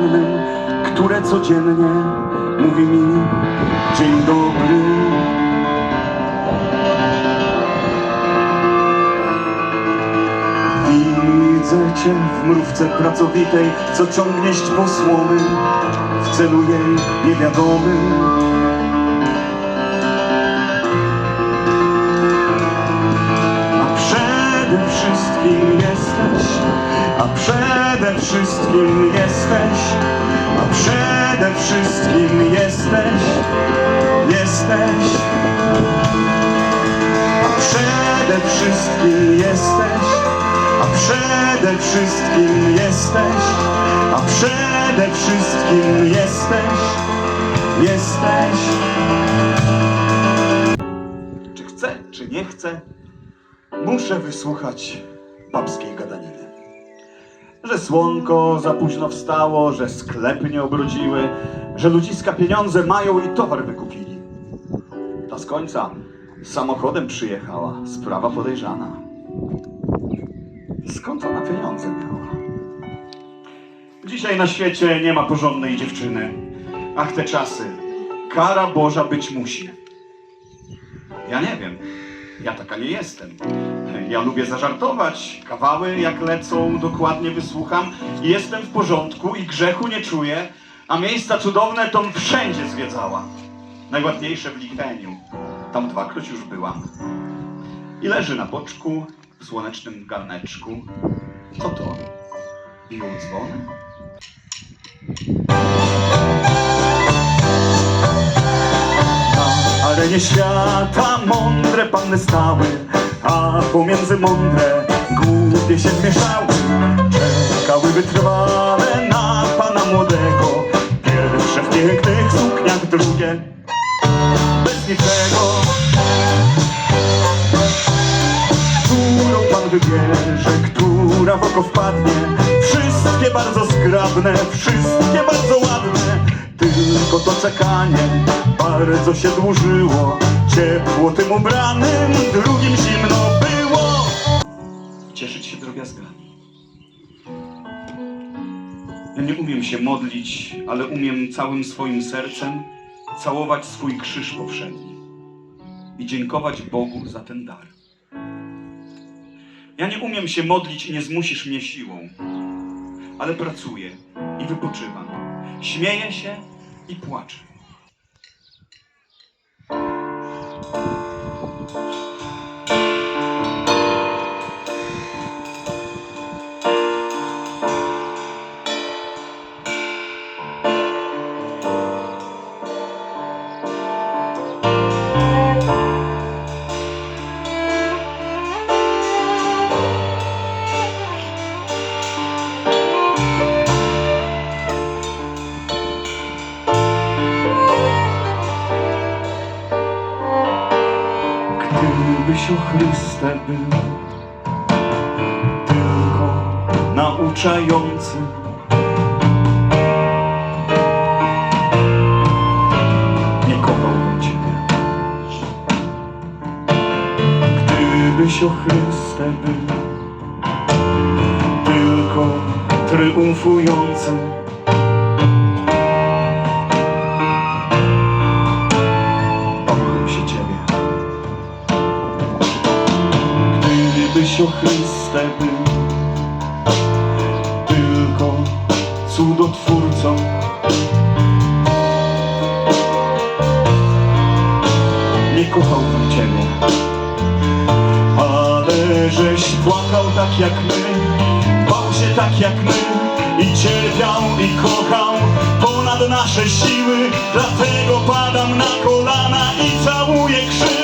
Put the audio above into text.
porannym, które codziennie mówi mi dzień dobry. Widzę cię w mrówce pracowitej, co ciągnieść po słomy w celu jej niewiadomym. A przede wszystkim jesteś, a przede wszystkim jesteś, a przede wszystkim jesteś, jesteś, a przede wszystkim jesteś, a przede wszystkim jesteś, a przede wszystkim jesteś, jesteś. Czy chcę, czy nie chcę, muszę wysłuchać babskiej. Że słonko za późno wstało, że sklepy nie obrodziły, że ludziska pieniądze mają i towar wykupili. Ta z końca samochodem przyjechała, sprawa podejrzana. Skąd ona pieniądze miała? Dzisiaj na świecie nie ma porządnej dziewczyny. Ach, te czasy. Kara Boża być musi. Ja nie wiem. Ja taka nie jestem. Ja lubię zażartować. Kawały jak lecą, dokładnie wysłucham. I Jestem w porządku i grzechu nie czuję, a miejsca cudowne to wszędzie zwiedzała. Najładniejsze w Licheniu. Tam dwakroć już byłam. I leży na boczku w słonecznym garneczku. Co to? Bił dzwony? Na arenie świata mądre panny stały, a pomiędzy mądre głupie się zmieszały. Czekały wytrwale na pana młodego, pierwsze w pięknych sukniach, drugie bez niczego. Którą pan wybierze, która w oko wpadnie, wszystkie bardzo zgrabne, wszystkie bardzo ładne. Tylko to czekanie bardzo się dłużyło, ciepło tym ubranym, drugim zimno było. Cieszyć się drobiazgami. Ja nie umiem się modlić, ale umiem całym swoim sercem całować swój krzyż powszedni i dziękować Bogu za ten dar. Ja nie umiem się modlić i nie zmusisz mnie siłą, ale pracuję i wypoczywam. Śmieję się i płaczę. Gdybyś o Chryste był tylko nauczający. Nie kochałbym Ciebie. Gdybyś o Chryste był tylko triumfujący. Jezusie Chryste był. Tylko cudotwórcą. Nie kochałbym Ciebie, ale żeś płakał tak jak my, bał się tak jak my. I cierpiał i kochał ponad nasze siły, dlatego padam na kolana i całuję krzyż.